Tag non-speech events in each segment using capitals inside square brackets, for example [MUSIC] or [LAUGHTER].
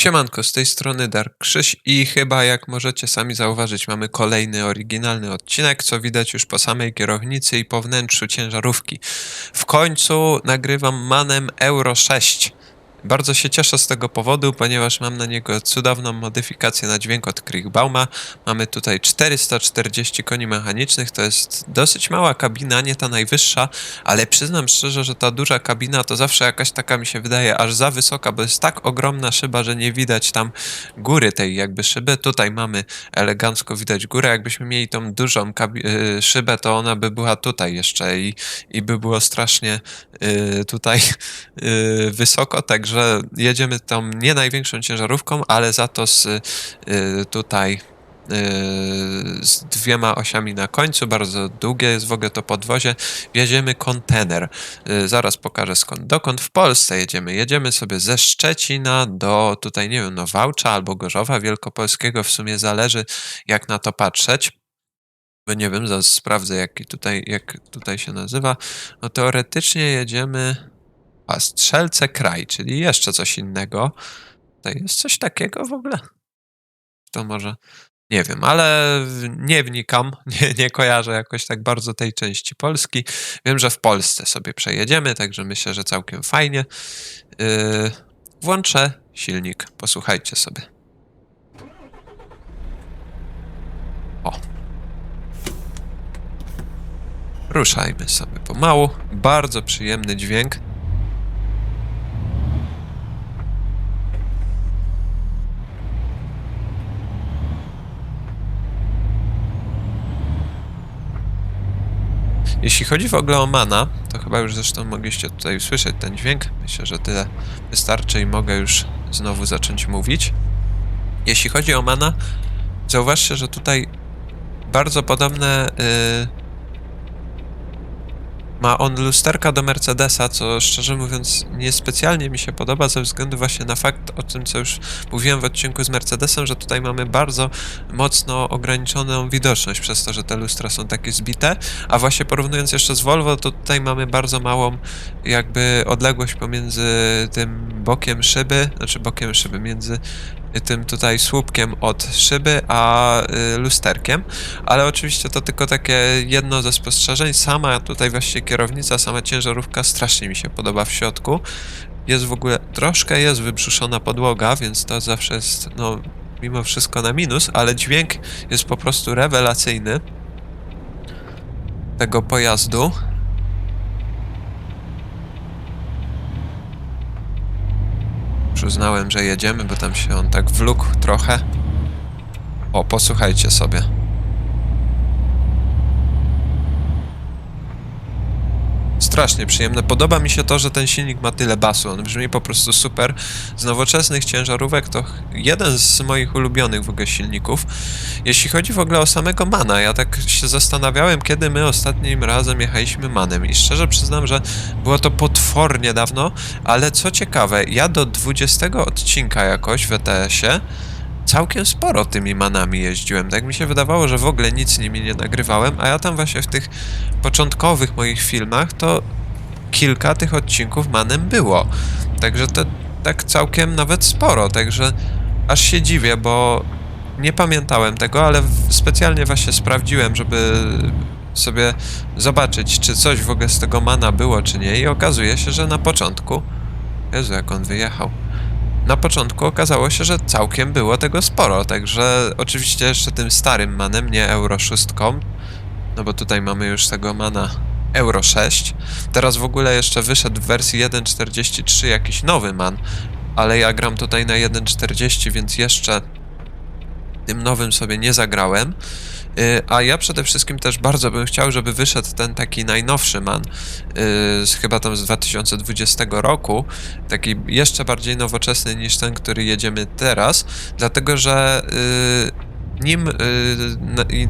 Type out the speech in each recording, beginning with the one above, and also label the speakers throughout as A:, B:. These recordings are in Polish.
A: Siemanko, z tej strony Dark Krzyś i chyba jak możecie sami zauważyć mamy kolejny oryginalny odcinek, co widać już po samej kierownicy i po wnętrzu ciężarówki. W końcu nagrywam manem Euro 6. Bardzo się cieszę z tego powodu, ponieważ mam na niego cudowną modyfikację na dźwięk od Kriegbauma. Mamy tutaj 440 koni mechanicznych, to jest dosyć mała kabina, nie ta najwyższa, ale przyznam szczerze, że ta duża kabina to zawsze jakaś taka mi się wydaje aż za wysoka, bo jest tak ogromna szyba, że nie widać tam góry tej jakby szyby. Tutaj mamy elegancko widać górę, jakbyśmy mieli tą dużą y, szybę, to ona by była tutaj jeszcze i, i by było strasznie y, tutaj y, wysoko, także jedziemy tą nie największą ciężarówką, ale za to z y, tutaj y, z dwiema osiami na końcu, bardzo długie jest w ogóle to podwozie, wieziemy kontener. Y, Zaraz pokażę skąd, dokąd w Polsce jedziemy. Jedziemy sobie ze Szczecina do tutaj, nie wiem, no Wałcza albo Gorzowa Wielkopolskiego, w sumie zależy jak na to patrzeć. Nie wiem, zaraz sprawdzę jaki tutaj, jak tutaj się nazywa. No teoretycznie jedziemy Strzelce Kraj, czyli jeszcze coś innego. To jest coś takiego w ogóle? To może nie wiem, ale nie wnikam, [LAUGHS] nie, nie kojarzę jakoś tak bardzo tej części Polski. Wiem, że w Polsce sobie przejedziemy, także myślę, że całkiem fajnie. Yy, włączę silnik, posłuchajcie sobie. O. Ruszajmy sobie pomału. Bardzo przyjemny dźwięk. Jeśli chodzi w ogóle o mana, to chyba już zresztą mogliście tutaj usłyszeć ten dźwięk. Myślę, że tyle wystarczy i mogę już znowu zacząć mówić. Jeśli chodzi o mana, zauważcie, że tutaj bardzo podobne y, ma on lusterka do Mercedesa, co szczerze mówiąc niespecjalnie mi się podoba ze względu właśnie na fakt o tym, co już mówiłem w odcinku z Mercedesem, że tutaj mamy bardzo mocno ograniczoną widoczność przez to, że te lustra są takie zbite, a właśnie porównując jeszcze z Volvo, to tutaj mamy bardzo małą jakby odległość pomiędzy tym bokiem szyby, znaczy bokiem szyby, między tym tutaj słupkiem od szyby, a y, lusterkiem, ale oczywiście to tylko takie jedno ze spostrzeżeń. Sama tutaj właśnie kierownica, sama ciężarówka strasznie mi się podoba w środku. Jest w ogóle, troszkę jest wybrzuszona podłoga, więc to zawsze jest, no, mimo wszystko na minus, ale dźwięk jest po prostu rewelacyjny tego pojazdu. Przyznałem, że jedziemy, bo tam się on tak wlókł trochę. O, posłuchajcie sobie. Strasznie przyjemne. Podoba mi się to, że ten silnik ma tyle basu. On brzmi po prostu super. Z nowoczesnych ciężarówek to jeden z moich ulubionych w ogóle silników. Jeśli chodzi w ogóle o samego Mana, ja tak się zastanawiałem, kiedy my ostatnim razem jechaliśmy Manem i szczerze przyznam, że było to potwornie dawno, ale co ciekawe, ja do 20 odcinka jakoś w ETS-ie całkiem sporo tymi manami jeździłem. Tak mi się wydawało, że w ogóle nic nimi nie nagrywałem, a ja tam właśnie w tych początkowych moich filmach to kilka tych odcinków manem było. Także to tak całkiem nawet sporo, także aż się dziwię, bo nie pamiętałem tego, ale specjalnie właśnie sprawdziłem, żeby sobie zobaczyć, czy coś w ogóle z tego mana było, czy nie i okazuje się, że na początku Jezu, jak on wyjechał. Na początku okazało się, że całkiem było tego sporo, także oczywiście jeszcze tym starym manem, nie Euro 6, no bo tutaj mamy już tego mana Euro 6. Teraz w ogóle jeszcze wyszedł w wersji 1.43 jakiś nowy man, ale ja gram tutaj na 1.40, więc jeszcze tym nowym sobie nie zagrałem. Y, A ja przede wszystkim też bardzo bym chciał, żeby wyszedł ten taki najnowszy man, y, z, chyba tam z 2020 roku, taki jeszcze bardziej nowoczesny niż ten, który jedziemy teraz, dlatego że y, nim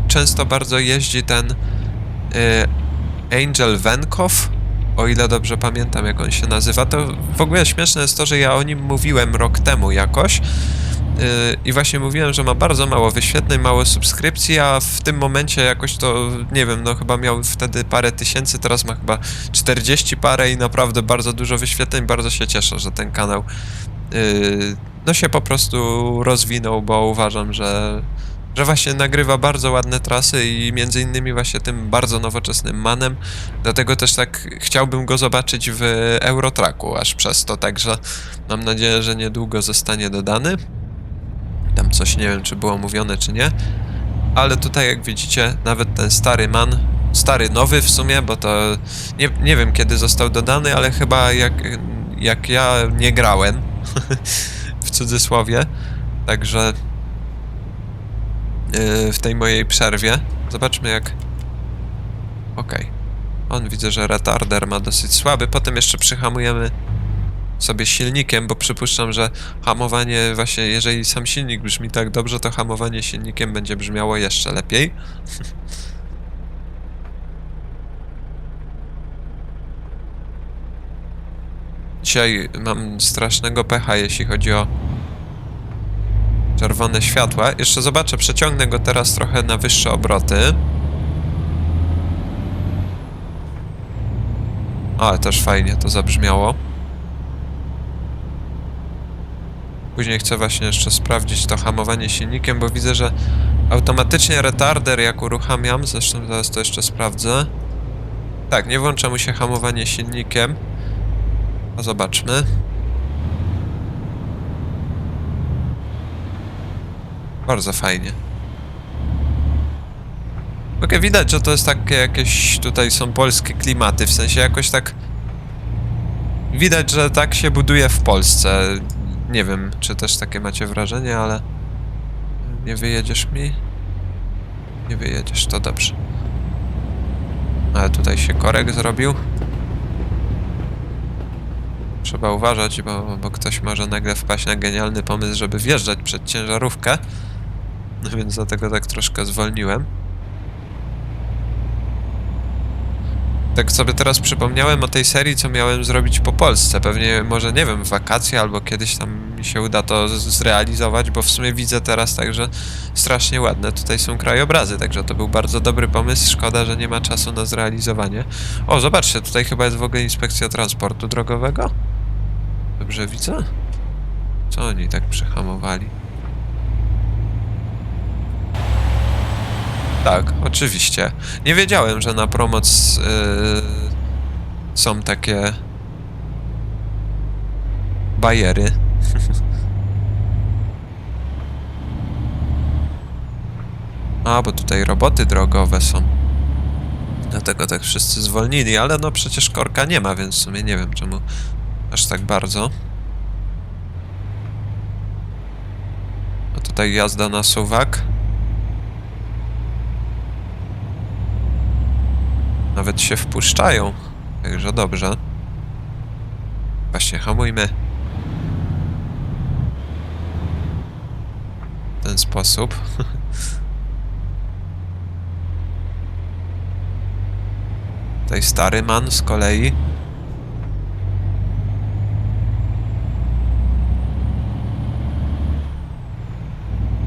A: często bardzo jeździ ten Angel Venkow, o ile dobrze pamiętam jak on się nazywa, to w ogóle śmieszne jest to, że ja o nim mówiłem rok temu jakoś, i właśnie mówiłem, że ma bardzo mało wyświetleń, mało subskrypcji, a w tym momencie jakoś to, nie wiem, no chyba miał wtedy parę tysięcy, teraz ma chyba 40 parę i naprawdę bardzo dużo wyświetleń. Bardzo się cieszę, że ten kanał yy, no się po prostu rozwinął, bo uważam, że, że właśnie nagrywa bardzo ładne trasy i między innymi właśnie tym bardzo nowoczesnym manem. Dlatego też tak chciałbym go zobaczyć w Eurotraku aż przez to, także mam nadzieję, że niedługo zostanie dodany. Tam coś nie wiem, czy było mówione, czy nie. Ale tutaj, jak widzicie, nawet ten stary man, stary, nowy w sumie, bo to nie, nie wiem kiedy został dodany, ale chyba jak, jak ja nie grałem, [LAUGHS] w cudzysłowie, także yy, w tej mojej przerwie. Zobaczmy jak... Okej. On widzę, że retarder ma dosyć słaby, potem jeszcze przyhamujemy sobie silnikiem, bo przypuszczam, że hamowanie właśnie, jeżeli sam silnik brzmi tak dobrze, to hamowanie silnikiem będzie brzmiało jeszcze lepiej. [LAUGHS] Dzisiaj mam strasznego pecha, jeśli chodzi o czerwone światła. Jeszcze zobaczę, przeciągnę go teraz trochę na wyższe obroty. Ale też fajnie to zabrzmiało. Później chcę właśnie jeszcze sprawdzić to hamowanie silnikiem, bo widzę, że automatycznie retarder jak uruchamiam, zresztą zaraz to jeszcze sprawdzę. Tak, nie włącza mu się hamowanie silnikiem. A zobaczmy. Bardzo fajnie. Okej, widać, że to jest takie jakieś tutaj są polskie klimaty, w sensie jakoś tak widać, że tak się buduje w Polsce. Nie wiem, czy też takie macie wrażenie, ale nie wyjedziesz mi? Nie wyjedziesz, to dobrze. Ale tutaj się korek zrobił. Trzeba uważać, bo, bo ktoś może nagle wpaść na genialny pomysł, żeby wjeżdżać przed ciężarówkę. No więc dlatego tak troszkę zwolniłem. Tak sobie teraz przypomniałem o tej serii, co miałem zrobić po Polsce. Pewnie, może nie wiem, wakacje albo kiedyś tam mi się uda to zrealizować, bo w sumie widzę teraz także strasznie ładne tutaj są krajobrazy, także to był bardzo dobry pomysł. Szkoda, że nie ma czasu na zrealizowanie. O, zobaczcie, tutaj chyba jest w ogóle inspekcja transportu drogowego. Dobrze widzę? Co oni tak przyhamowali? Tak, oczywiście. Nie wiedziałem, że na promoc yy, są takie bajery. [LAUGHS] A, bo tutaj roboty drogowe są. Dlatego tak wszyscy zwolnili, ale no przecież korka nie ma, więc w sumie nie wiem czemu aż tak bardzo. A tutaj jazda na suwak. Nawet się wpuszczają. Także dobrze. Właśnie, hamujmy. W ten sposób. [LAUGHS] Tutaj stary man z kolei.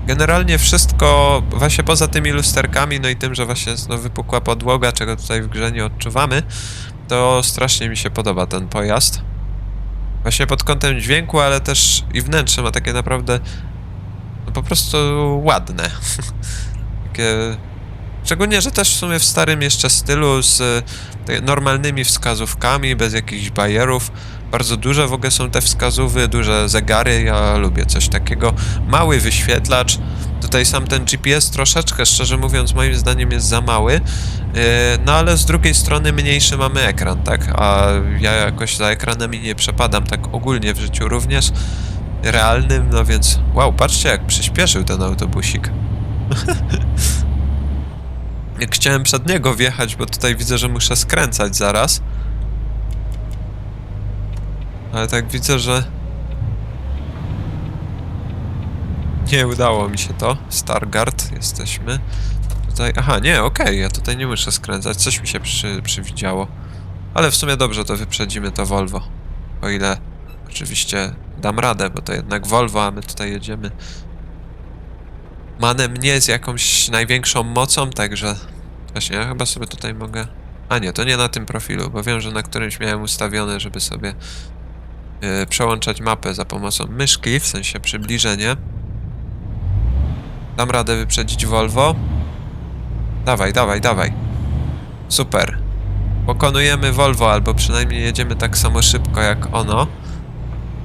A: Generalnie wszystko, właśnie poza tymi lusterkami, no i tym, że właśnie no, wypukła podłoga, czego tutaj w grze nie odczuwamy, to strasznie mi się podoba ten pojazd. Właśnie pod kątem dźwięku, ale też i wnętrze ma takie naprawdę no, po prostu ładne. [LAUGHS] takie... Szczególnie, że też w sumie w starym jeszcze stylu z e, normalnymi wskazówkami, bez jakichś bajerów. Bardzo duże w ogóle są te wskazówy, duże zegary, ja lubię coś takiego. Mały wyświetlacz. Tutaj sam ten GPS troszeczkę, szczerze mówiąc, moim zdaniem jest za mały. Yy, No ale z drugiej strony mniejszy mamy ekran, tak? A ja jakoś za ekranami nie przepadam, tak ogólnie w życiu również realnym, no więc wow, patrzcie jak przyspieszył ten autobusik. [LAUGHS] Chciałem przed niego wjechać, bo tutaj widzę, że muszę skręcać zaraz. Ale tak widzę, że nie udało mi się to. Stargard jesteśmy. Tutaj, aha, nie, okej, ja tutaj nie muszę skręcać. Coś mi się przy, przywidziało. Ale w sumie dobrze, to wyprzedzimy to Volvo. O ile oczywiście dam radę, bo to jednak Volvo, a my tutaj jedziemy manem nie z jakąś największą mocą, także właśnie ja chyba sobie tutaj mogę... A nie, to nie na tym profilu, bo wiem, że na którymś miałem ustawione, żeby sobie przełączać mapę za pomocą myszki, w sensie przybliżenie. Dam radę wyprzedzić Volvo. Dawaj, dawaj, dawaj. Super. Pokonujemy Volvo, albo przynajmniej jedziemy tak samo szybko jak ono.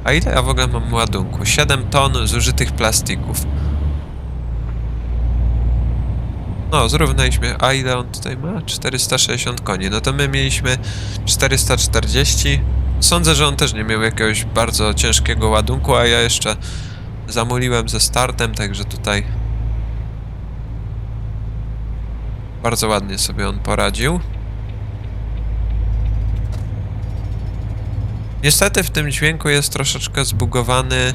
A: A ile ja w ogóle mam ładunku? 7 ton zużytych plastików. No, zrównaliśmy. A ile on tutaj ma? 460 koni. No to my mieliśmy 440. Sądzę, że on też nie miał jakiegoś bardzo ciężkiego ładunku, a ja jeszcze zamuliłem ze startem, także tutaj bardzo ładnie sobie on poradził. Niestety w tym dźwięku jest troszeczkę zbugowany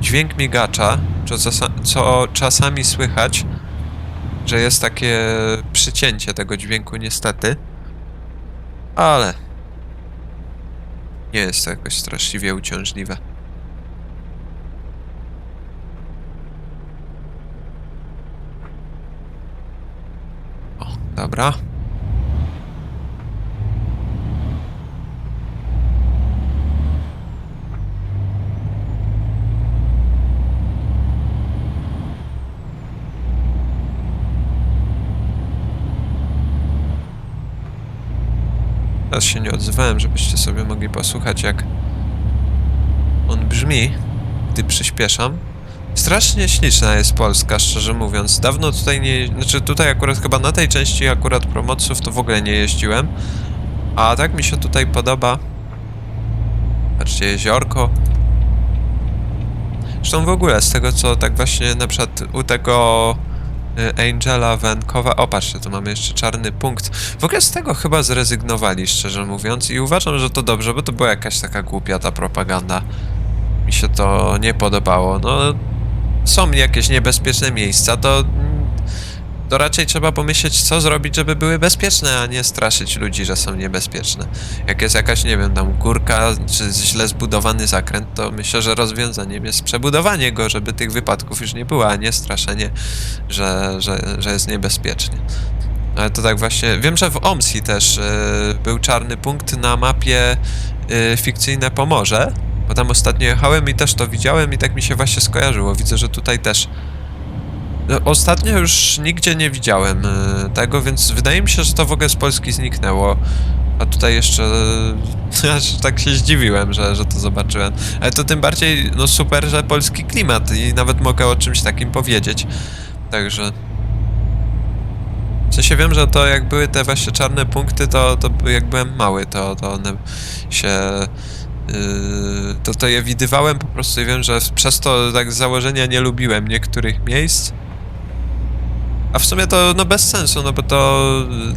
A: dźwięk migacza, co, co czasami słychać, że jest takie przycięcie tego dźwięku niestety. Ale nie jest to jakoś straszliwie uciążliwe. O, dobra. Teraz się nie odzywałem, żebyście sobie mogli posłuchać, jak on brzmi, gdy przyspieszam. Strasznie śliczna jest Polska, szczerze mówiąc. Dawno tutaj nie... Znaczy tutaj akurat chyba na tej części akurat promoców to w ogóle nie jeździłem. A tak mi się tutaj podoba. Patrzcie, jeziorko. Zresztą w ogóle z tego co tak właśnie na przykład u tego Angela Wenkowa. O, patrzcie, tu mamy jeszcze czarny punkt. W ogóle z tego chyba zrezygnowali, szczerze mówiąc, i uważam, że to dobrze, bo to była jakaś taka głupia ta propaganda. Mi się to nie podobało. No, są jakieś niebezpieczne miejsca, to, to raczej trzeba pomyśleć, co zrobić, żeby były bezpieczne, a nie straszyć ludzi, że są niebezpieczne. Jak jest jakaś, nie wiem, tam górka, czy źle zbudowany zakręt, to myślę, że rozwiązaniem jest przebudowanie go, żeby tych wypadków już nie było, a nie straszenie, że, że, że jest niebezpiecznie. Ale to tak właśnie. Wiem, że w OMSI też y, był czarny punkt na mapie y, fikcyjne Pomorze, bo tam ostatnio jechałem i też to widziałem i tak mi się właśnie skojarzyło. Widzę, że tutaj też. Ostatnio już nigdzie nie widziałem y, tego, więc wydaje mi się, że to w ogóle z Polski zniknęło. A tutaj jeszcze [LAUGHS] aż tak się zdziwiłem, że, że to zobaczyłem. Ale to tym bardziej no super, że polski klimat i nawet mogę o czymś takim powiedzieć. Także. W sensie wiem, że to jak były te właśnie czarne punkty, to, to jak byłem mały, to, to one się. Yy, to, to je widywałem po prostu i wiem, że przez to tak z założenia nie lubiłem niektórych miejsc. A w sumie to no bez sensu, no bo to yy,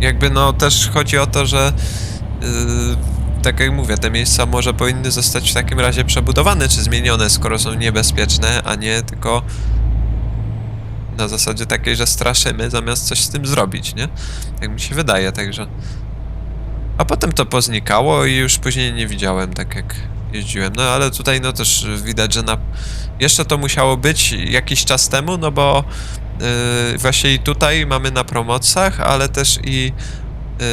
A: jakby no też chodzi o to, że yy, tak jak mówię, te miejsca może powinny zostać w takim razie przebudowane czy zmienione, skoro są niebezpieczne, a nie tylko na zasadzie takiej, że straszymy zamiast coś z tym zrobić, nie? Tak mi się wydaje, także. A potem to poznikało i już później nie widziałem, tak jak jeździłem. No ale tutaj no też widać, że na... jeszcze to musiało być jakiś czas temu, no bo yy, właśnie i tutaj mamy na promocjach, ale też i yy,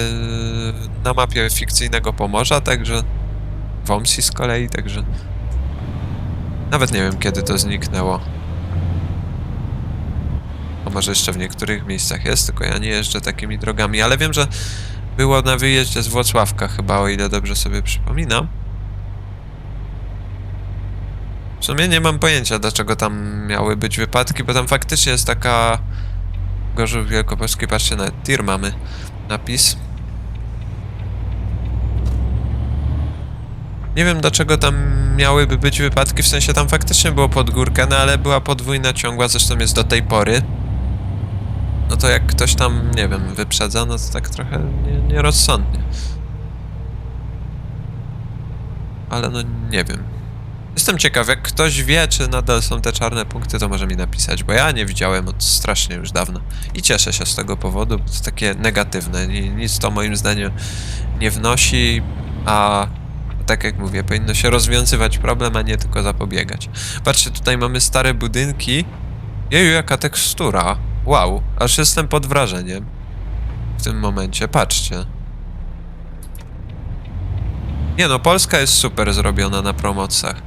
A: na mapie fikcyjnego Pomorza, także w OMSI z kolei, także nawet nie wiem kiedy to zniknęło. A może jeszcze w niektórych miejscach jest, tylko ja nie jeżdżę takimi drogami, ale wiem, że było na wyjeździe z Włocławka chyba, o ile dobrze sobie przypominam. W sumie nie mam pojęcia, dlaczego tam miały być wypadki, bo tam faktycznie jest taka... Gorzów Wielkopolski, patrzcie, nawet tir mamy napis. Nie wiem dlaczego tam miałyby być wypadki, w sensie tam faktycznie było pod górkę, no ale była podwójna ciągła, zresztą jest do tej pory. No to jak ktoś tam, nie wiem, wyprzedza, no to tak trochę nie, nierozsądnie. Ale no nie wiem. Jestem ciekaw, jak ktoś wie, czy nadal są te czarne punkty, to może mi napisać, bo ja nie widziałem od strasznie już dawno. I cieszę się z tego powodu, bo to takie negatywne. Ni- Nic to moim zdaniem nie wnosi, a tak jak mówię, powinno się rozwiązywać problem, a nie tylko zapobiegać. Patrzcie, tutaj mamy stare budynki. Jeju, jaka tekstura. Wow, aż jestem pod wrażeniem w tym momencie. Patrzcie. Nie no, Polska jest super zrobiona na promocjach.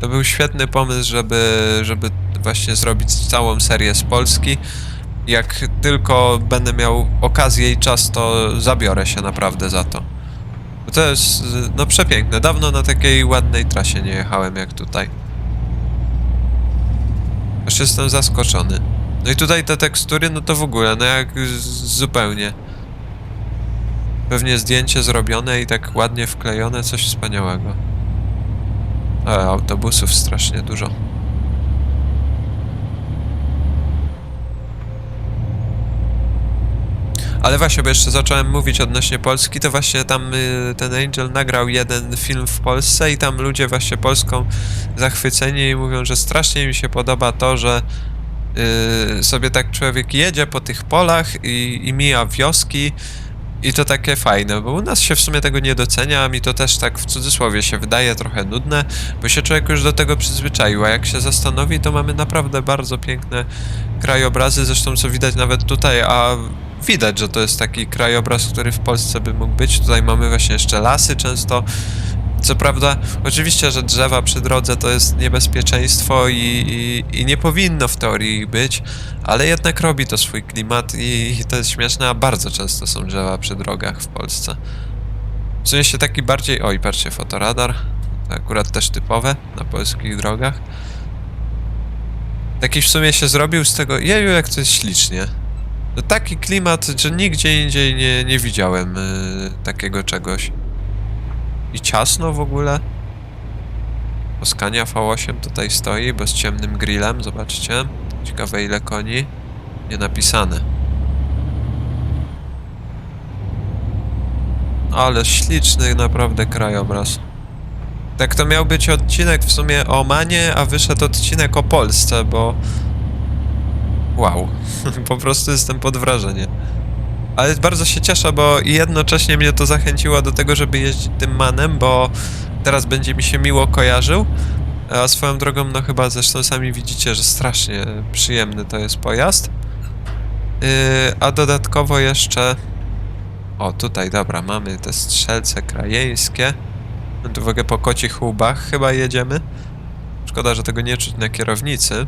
A: To był świetny pomysł, żeby, żeby właśnie zrobić całą serię z Polski. Jak tylko będę miał okazję i czas, to zabiorę się naprawdę za to. Bo To jest, no przepiękne. Dawno na takiej ładnej trasie nie jechałem jak tutaj. Aż jestem zaskoczony. No i tutaj te tekstury, no to w ogóle, no jak zupełnie. Pewnie zdjęcie zrobione i tak ładnie wklejone, coś wspaniałego. Ale autobusów strasznie dużo. Ale właśnie, bo jeszcze zacząłem mówić odnośnie Polski, to właśnie tam y, ten Angel nagrał jeden film w Polsce i tam ludzie właśnie Polską zachwyceni i mówią, że strasznie im się podoba to, że y, sobie tak człowiek jedzie po tych polach i, i mija wioski i to takie fajne, bo u nas się w sumie tego nie docenia, a mi to też tak w cudzysłowie się wydaje trochę nudne, bo się człowiek już do tego przyzwyczaił, a jak się zastanowi, to mamy naprawdę bardzo piękne krajobrazy, zresztą co widać nawet tutaj, a widać, że to jest taki krajobraz, który w Polsce by mógł być. Tutaj mamy właśnie jeszcze lasy często. Co prawda, oczywiście, że drzewa przy drodze to jest niebezpieczeństwo i, i, i nie powinno w teorii ich być, ale jednak robi to swój klimat i, i to jest śmieszne, a bardzo często są drzewa przy drogach w Polsce. W sensie taki bardziej... Oj, patrzcie, fotoradar. To akurat też typowe na polskich drogach. Taki w sumie się zrobił z tego... Jeju, jak to jest ślicznie. No taki klimat, że nigdzie indziej nie, nie widziałem y, takiego czegoś. I ciasno w ogóle. Poskania V8 tutaj stoi, bo z ciemnym grillem, zobaczcie. Ciekawe ile koni. Nie napisane. Ale śliczny naprawdę krajobraz. Tak to miał być odcinek w sumie o Manie, a wyszedł odcinek o Polsce, bo... Wow. [LAUGHS] po prostu jestem pod wrażeniem. Ale bardzo się cieszę, bo jednocześnie mnie to zachęciło do tego, żeby jeździć tym manem, bo teraz będzie mi się miło kojarzył. A swoją drogą, no chyba zresztą sami widzicie, że strasznie przyjemny to jest pojazd. Yy, a dodatkowo jeszcze... O, tutaj, dobra, mamy te strzelce krajeńskie. No tu ogóle po kocich łbach chyba jedziemy. Szkoda, że tego nie czuć na kierownicy.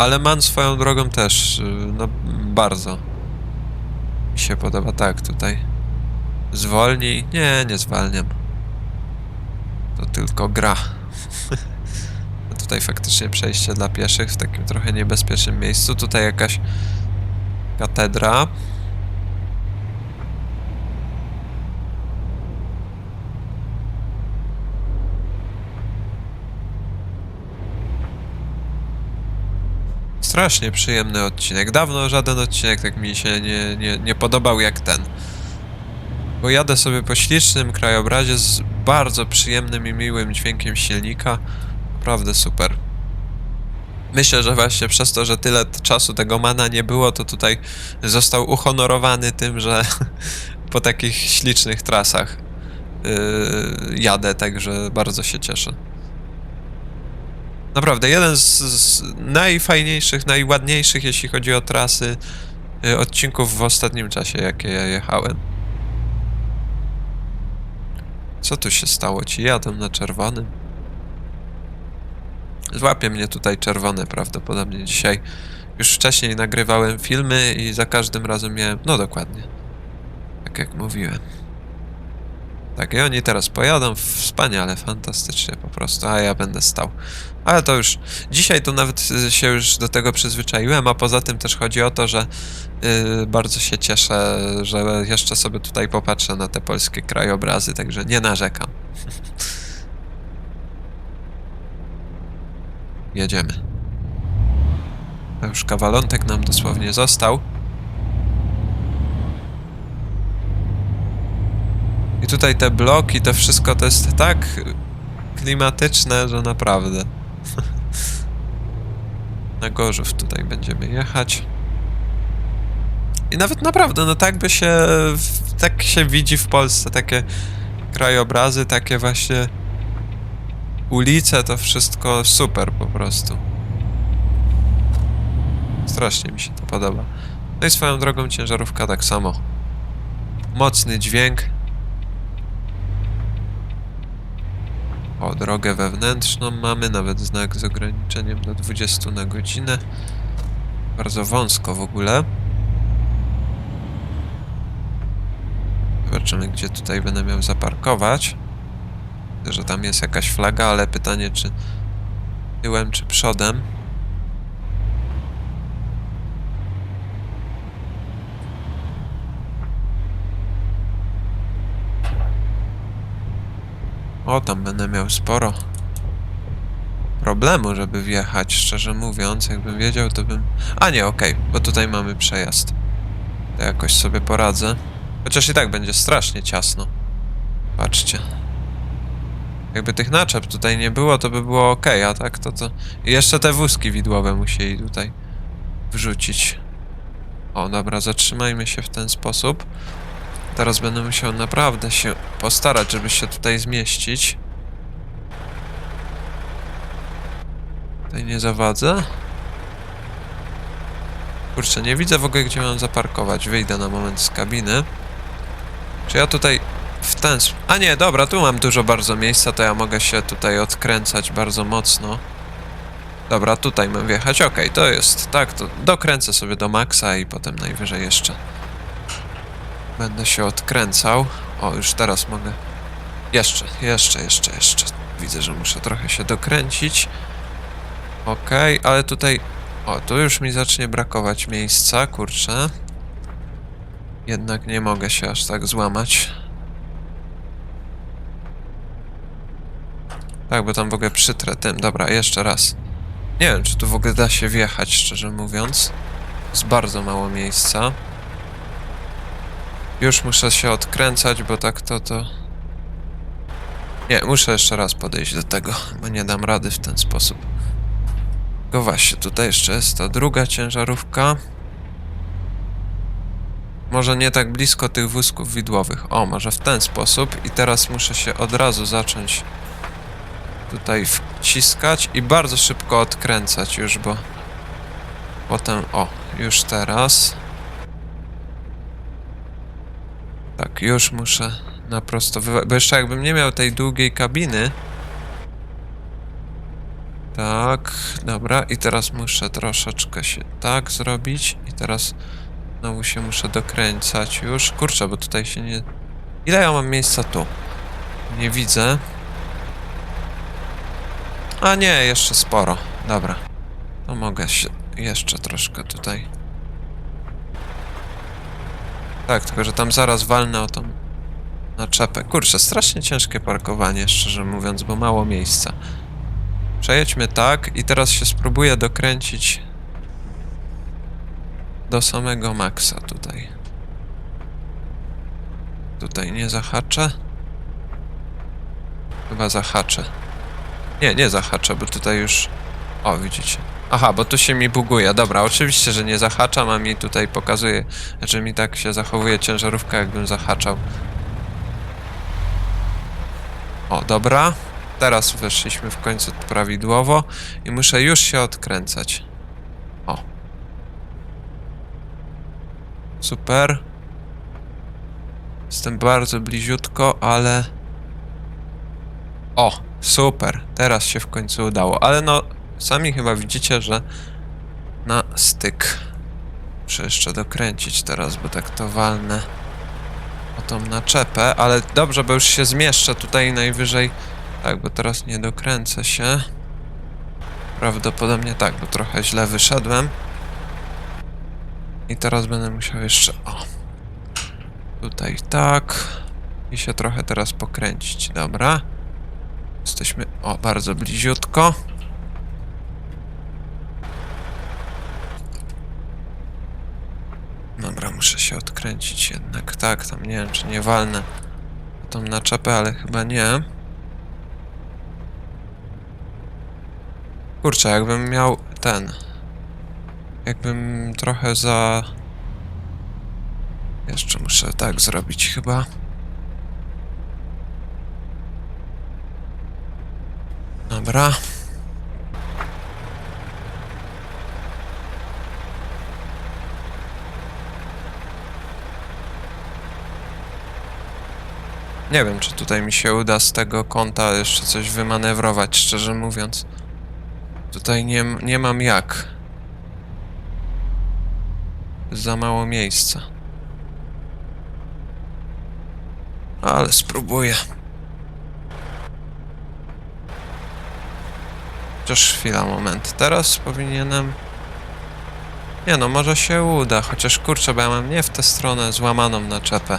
A: Ale man swoją drogą też, y, no bardzo mi się podoba. Tak, tutaj zwolnij. Nie, nie zwalniam. To tylko gra. A [LAUGHS] tutaj faktycznie przejście dla pieszych w takim trochę niebezpiecznym miejscu. Tutaj jakaś katedra. Strasznie przyjemny odcinek. Dawno żaden odcinek tak mi się nie, nie, nie podobał jak ten. Bo jadę sobie po ślicznym krajobrazie z bardzo przyjemnym i miłym dźwiękiem silnika. Naprawdę super. Myślę, że właśnie przez to, że tyle czasu tego mana nie było, to tutaj został uhonorowany tym, że [LAUGHS] po takich ślicznych trasach yy, jadę, także bardzo się cieszę. Naprawdę, jeden z, z najfajniejszych, najładniejszych, jeśli chodzi o trasy, y, odcinków w ostatnim czasie, jakie ja jechałem. Co tu się stało? Ci jadę na czerwonym. Złapie mnie tutaj czerwone prawdopodobnie dzisiaj. Już wcześniej nagrywałem filmy i za każdym razem miałem... No dokładnie. Tak jak mówiłem. Tak, i oni teraz pojadą wspaniale, fantastycznie po prostu, a ja będę stał. Ale to już, dzisiaj to nawet y, się już do tego przyzwyczaiłem, a poza tym też chodzi o to, że y, bardzo się cieszę, że jeszcze sobie tutaj popatrzę na te polskie krajobrazy, także nie narzekam. [LAUGHS] Jedziemy. A już kawalątek nam dosłownie został. I tutaj te bloki, to wszystko to jest tak klimatyczne, że naprawdę. [LAUGHS] Na Gorzów tutaj będziemy jechać. I nawet naprawdę, no tak by się, tak się widzi w Polsce, takie krajobrazy, takie właśnie ulice, to wszystko super po prostu. Strasznie mi się to podoba. No i swoją drogą ciężarówka tak samo. mocny dźwięk. O, drogę wewnętrzną mamy, nawet znak z ograniczeniem do 20 na godzinę. Bardzo wąsko w ogóle. Zobaczymy, gdzie tutaj będę miał zaparkować. Widzę, że tam jest jakaś flaga, ale pytanie, czy tyłem, czy przodem. O, tam będę miał sporo problemu, żeby wjechać, szczerze mówiąc. Jakbym wiedział, to bym... A nie, okej, bo tutaj mamy przejazd. To jakoś sobie poradzę. Chociaż i tak będzie strasznie ciasno. Patrzcie. Jakby tych naczep tutaj nie było, to by było ok, a tak to to... I jeszcze te wózki widłowe musieli tutaj wrzucić. O, dobra, zatrzymajmy się w ten sposób. Teraz będę musiał naprawdę się postarać, żeby się tutaj zmieścić. Tutaj nie zawadzę. Kurczę, nie widzę w ogóle, gdzie mam zaparkować. Wyjdę na moment z kabiny. Czy ja tutaj w ten A nie, dobra, tu mam dużo bardzo miejsca, to ja mogę się tutaj odkręcać bardzo mocno. Dobra, tutaj mam wjechać. Okej, to jest. Tak, to dokręcę sobie do maksa i potem najwyżej jeszcze będę się odkręcał. O, już teraz mogę. Jeszcze, jeszcze, jeszcze, jeszcze. Widzę, że muszę trochę się dokręcić. Okej, ale tutaj... O, tu już mi zacznie brakować miejsca, kurczę. Jednak nie mogę się aż tak złamać. Tak, bo tam w ogóle przytrę tym. Dobra, jeszcze raz. Nie wiem, czy tu w ogóle da się wjechać, szczerze mówiąc. Jest bardzo mało miejsca. Już muszę się odkręcać, bo tak to to... Nie, muszę jeszcze raz podejść do tego, bo nie dam rady w ten sposób. Tylko właśnie, tutaj jeszcze jest ta druga ciężarówka. Może nie tak blisko tych wózków widłowych. O, może w ten sposób. I teraz muszę się od razu zacząć tutaj wciskać i bardzo szybko odkręcać już, bo potem, o, już teraz. Tak, już muszę na prosto, bo jeszcze jakbym nie miał tej długiej kabiny. Tak, dobra, i teraz muszę troszeczkę się tak zrobić i teraz znowu się muszę dokręcać już. Kurczę, bo tutaj się nie... Ile ja mam miejsca tu? Nie widzę. A nie, jeszcze sporo. Dobra. To mogę się jeszcze troszkę tutaj. Tak, tylko że tam zaraz walnę o tą naczepę. Kurczę, strasznie ciężkie parkowanie, szczerze mówiąc, bo mało miejsca. Przejedźmy tak i teraz się spróbuję dokręcić do samego maksa tutaj. Tutaj nie zahaczę. Chyba zahaczę. Nie, nie zahaczę, bo tutaj już... O, widzicie. Aha, bo tu się mi buguje. Dobra, oczywiście, że nie zahaczam, a mi tutaj pokazuje, że mi tak się zachowuje ciężarówka, jakbym zahaczał. O, dobra. Teraz weszliśmy w końcu prawidłowo i muszę już się odkręcać. O. Super. Jestem bardzo bliziutko, ale... O, super. Teraz się w końcu udało. Ale no, sami chyba widzicie, że na styk. Muszę jeszcze dokręcić teraz, bo tak to walnę o tą naczepę, ale dobrze, bo już się zmieszczę tutaj najwyżej. Tak, bo teraz nie dokręcę się. Prawdopodobnie tak, bo trochę źle wyszedłem. I teraz będę musiał jeszcze... O. Tutaj tak. I się trochę teraz pokręcić, dobra. Jesteśmy, o, bardzo bliziutko. Dobra, odkręcić jednak. Tak, tam nie wiem, czy nie walnę tą naczepę, ale chyba nie. Kurczę, jakbym miał ten. Jakbym trochę za. Jeszcze muszę tak zrobić chyba. Dobra. Nie wiem, czy tutaj mi się uda z tego kąta jeszcze coś wymanewrować, szczerze mówiąc. Tutaj nie, nie mam jak. Za mało miejsca. Ale spróbuję. Chociaż chwila, moment. Teraz powinienem... Nie no, może się uda, chociaż kurczę, bo ja mam nie w tę stronę złamaną naczepę.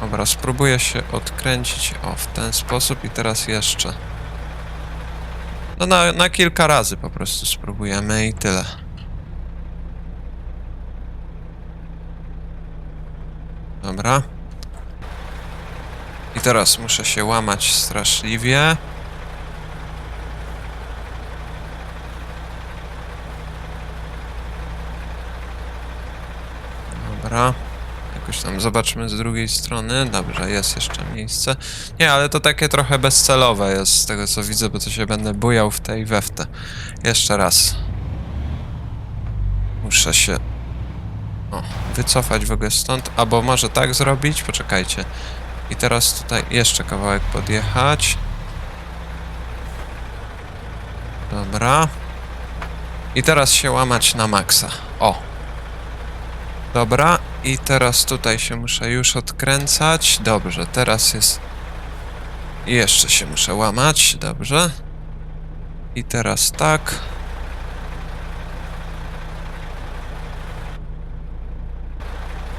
A: Dobra, spróbuję się odkręcić, o, w ten sposób i teraz jeszcze. No na, na kilka razy po prostu spróbujemy i tyle. Dobra. I teraz muszę się łamać straszliwie. Dobra. Jakoś tam zobaczmy z drugiej strony. Dobrze, jest jeszcze miejsce. Nie, ale to takie trochę bezcelowe jest z tego co widzę, bo to się będę bujał w tej we w te. Jeszcze raz. Muszę się o, wycofać w ogóle stąd, albo może tak zrobić, poczekajcie. I teraz tutaj jeszcze kawałek podjechać. Dobra. I teraz się łamać na maksa. O. Dobra, i teraz tutaj się muszę już odkręcać. Dobrze, teraz jest... Jeszcze się muszę łamać, dobrze. I teraz tak.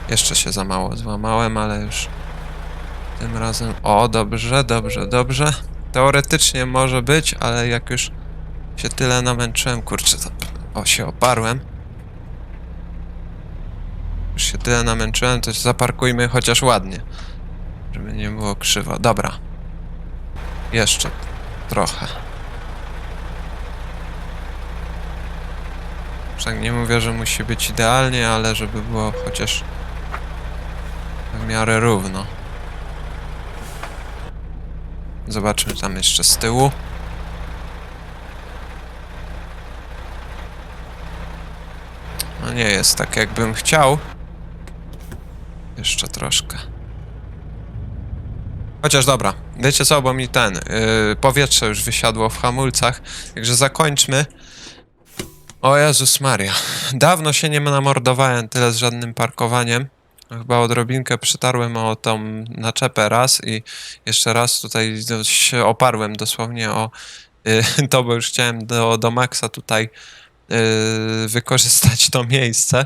A: Jeszcze się za mało złamałem, ale już tym razem... O, dobrze, dobrze, dobrze. Teoretycznie może być, ale jak już się tyle namęczyłem, kurczę, to... O, się oparłem. Już się tyle namęczyłem, to zaparkujmy chociaż ładnie. Żeby nie było krzywo. Dobra. Jeszcze trochę. Tak nie mówię, że musi być idealnie, ale żeby było chociaż w miarę równo. Zobaczmy tam jeszcze z tyłu. No nie jest tak jakbym chciał. Jeszcze troszkę. Chociaż dobra, wiecie co, bo mi ten, yy, powietrze już wysiadło w hamulcach, także zakończmy. O Jezus Maria, dawno się nie namordowałem tyle z żadnym parkowaniem. Chyba odrobinkę przytarłem o tą naczepę raz i jeszcze raz tutaj się oparłem dosłownie o yy, [LAUGHS] to, bo już chciałem do, do maksa tutaj yy, wykorzystać to miejsce.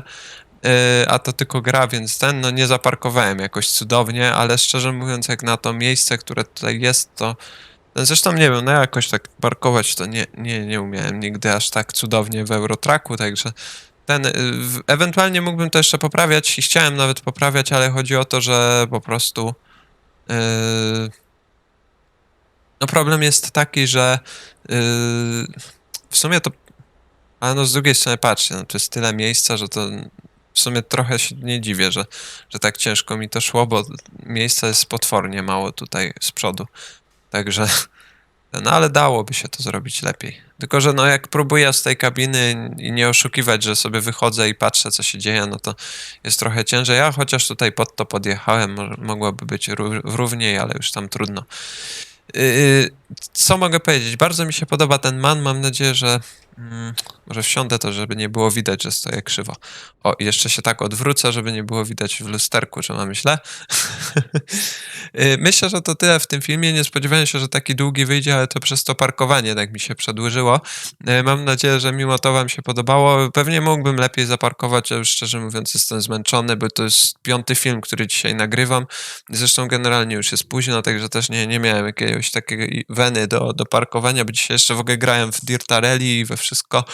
A: Yy, a to tylko gra, więc ten, no nie zaparkowałem jakoś cudownie, ale szczerze mówiąc, jak na to miejsce, które tutaj jest, to no zresztą nie wiem, no jakoś tak parkować to nie, nie, nie umiałem nigdy aż tak cudownie w Eurotraku, także ten, yy, ewentualnie mógłbym to jeszcze poprawiać i chciałem nawet poprawiać, ale chodzi o to, że po prostu yy, no problem jest taki, że yy, w sumie to ale no z drugiej strony patrzcie, no to jest tyle miejsca, że to w sumie trochę się nie dziwię, że, że tak ciężko mi to szło, bo miejsca jest potwornie mało tutaj z przodu. Także, no ale dałoby się to zrobić lepiej. Tylko, że no jak próbuję z tej kabiny i nie oszukiwać, że sobie wychodzę i patrzę, co się dzieje, no to jest trochę ciężej. Ja chociaż tutaj pod to podjechałem, mogłoby być ró- równiej, ale już tam trudno. Yy, co mogę powiedzieć? Bardzo mi się podoba ten man. Mam nadzieję, że mm, może wsiądę to, żeby nie było widać, że stoję krzywo. O, jeszcze się tak odwrócę, żeby nie było widać w lusterku, czy mam źle. [LAUGHS] Yy, Myślę, że to tyle w tym filmie. Nie spodziewałem się, że taki długi wyjdzie, ale to przez to parkowanie tak mi się przedłużyło. Yy, Mam nadzieję, że mimo to wam się podobało. Pewnie mógłbym lepiej zaparkować, ale szczerze mówiąc jestem zmęczony, bo to jest piąty film, który dzisiaj nagrywam. Zresztą generalnie już jest późno, także też nie, nie miałem jakiegoś takiego i- weny do, do parkowania, bo dzisiaj jeszcze w ogóle grałem w Dirta Rally i we wszystko.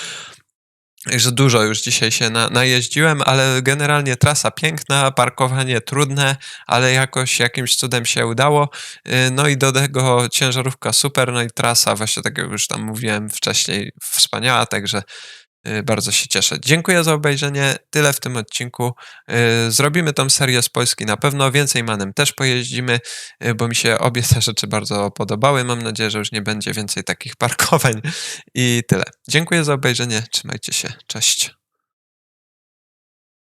A: Także dużo już dzisiaj się na, najeździłem, ale generalnie trasa piękna, parkowanie trudne, ale jakoś jakimś cudem się udało. Yy, No i do tego ciężarówka super, no i trasa, właśnie tak jak już tam mówiłem wcześniej, wspaniała, także bardzo się cieszę. Dziękuję za obejrzenie, tyle w tym odcinku. Yy, Zrobimy tą serię z Polski na pewno, więcej manem też pojeździmy, yy, bo mi się obie te rzeczy bardzo podobały. Mam nadzieję, że już nie będzie więcej takich [LAUGHS] parkowań i tyle. Dziękuję za obejrzenie, trzymajcie się, cześć.